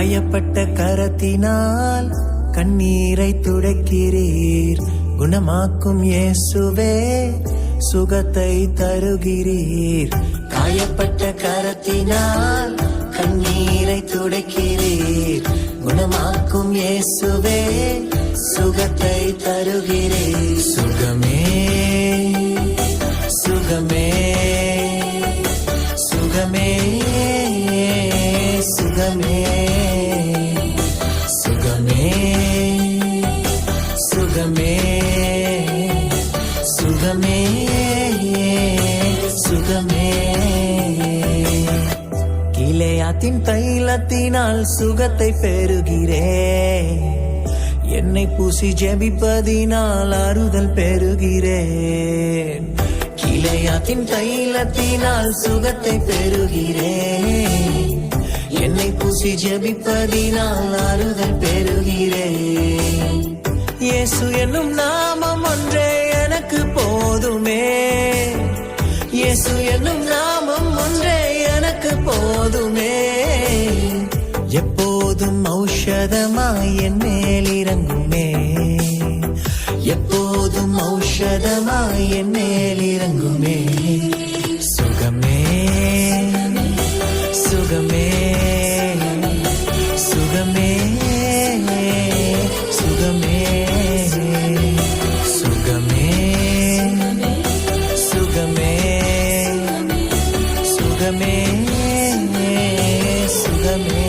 காயப்பட்ட கரத்தினால் கண்ணீரை துடைக்கிறீர். குணமாக்கும் இயேசுவே சுகத்தை தருகிறீர். காயப்பட்ட கரத்தினால் கண்ணீரை துடைக்கிறீர். குணமாக்கும் இயேசுவே சுகத்தை தருகிறீர். சுகமே. கிளையாத்தின் தைலத்தினால் சுகத்தை பெறுகிறேன் என்னை பூசி ஜெபிப்பதினால் அறுதல் பெறுகிறேன் கிளையாத்தின் தைலத்தினால் சுகத்தை பெறுகிறேன் என்னை பூசி ஜெபிப்பதினால் அறுதல் பெறுகிறேன் இயேசு என்னும் நாமம் ஒன்றே எனக்கு போதுமே. இயேசு என்னும் நாமம் ஒன்றே எனக்கு போதுமே. எப்போதும் ஔஷதமாய் என் மேல் இறங்குமே. எப்போதும் ஔஷதமாய் என் மேல் இறங்குமே. சுகமே சுகமே சுகமே. சுகமே சுகமே.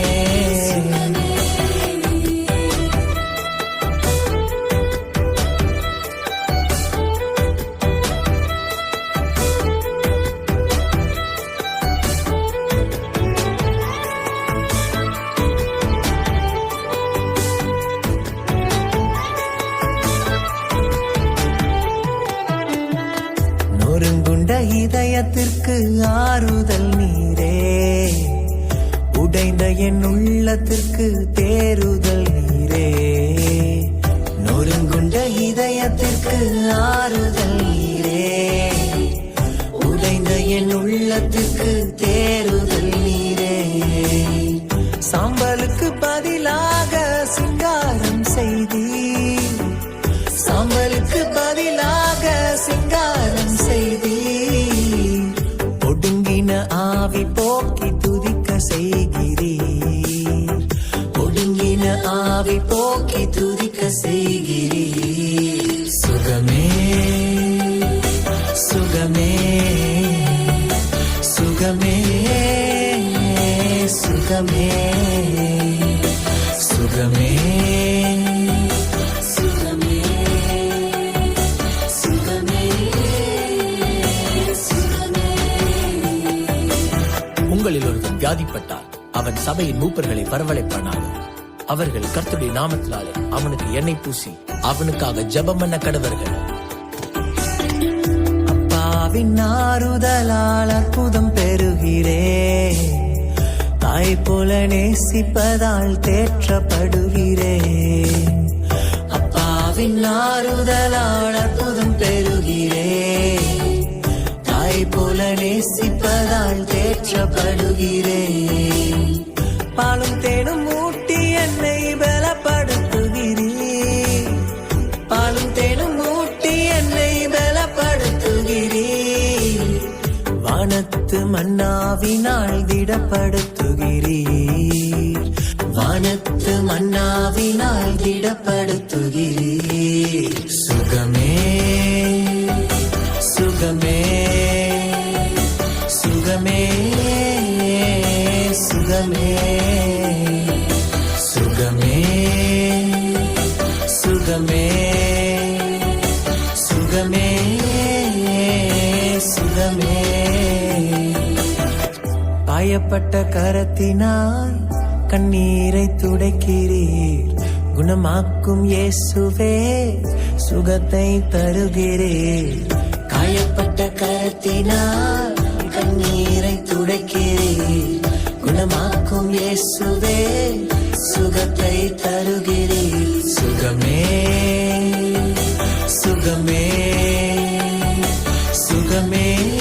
இதயத்திற்கு ஆறுதல் நீரே. உடைந்த என் உள்ளத்திற்கு தேறுதல் நீரே. நொறுங்குண்ட இதயத்திற்கு ஆறுதல் நீரே. உடைந்த என் உள்ளத்திற்கு தேறுதல் நீரே. சாம்பலுக்கு பதிலாக சிங்காரம் செய்தி சாம்பலுக்கு பதிலாக சிங்க சுகமே. சுகமே சுகமே உங்களில் ஒருவன் வியாதிப்பட்டால் அவன் சபையின் மூப்பர்களை வரவழைப்பானாக. அவர்கள் கர்த்தருடைய நாமத்தினாலே அவனுக்கு எண்ணெய் பூசி அவனுக்காக ஜெபம் பண்ண கடவர்கள். அப்பாவின் ஆறுதலால் அற்புதம் பெறுகிறேன். தாய் போல நேசிப்பதால் தேற்றப்படுகிறேன் அப்பாவின் ஆறுதலால் அற்புதம் பெறுகிறேன் தாய் போல நேசிப்பதால் தேற்றப்படுகிறேன் பாலும் தேனும் மூ மன்னாவினால் திடப்படுத்துகிறீர் வானத்து மன்னாவினால் திடப்படுத்துகிறீர் சுகமே சுகமே சுகமே சுகமே சுகமே சுகமே சுகமே. காயப்பட்ட கரத்தினால் கண்ணீரை துடைக்கிறீர். குணமாக்கும் இயேசுவே சுகத்தை தருகிறீர். காயப்பட்ட கரத்தினால் கண்ணீரை துடைக்கிறீர். குணமாக்கும் இயேசுவே சுகத்தை தருகிறீர். சுகமே சுகமே சுகமே.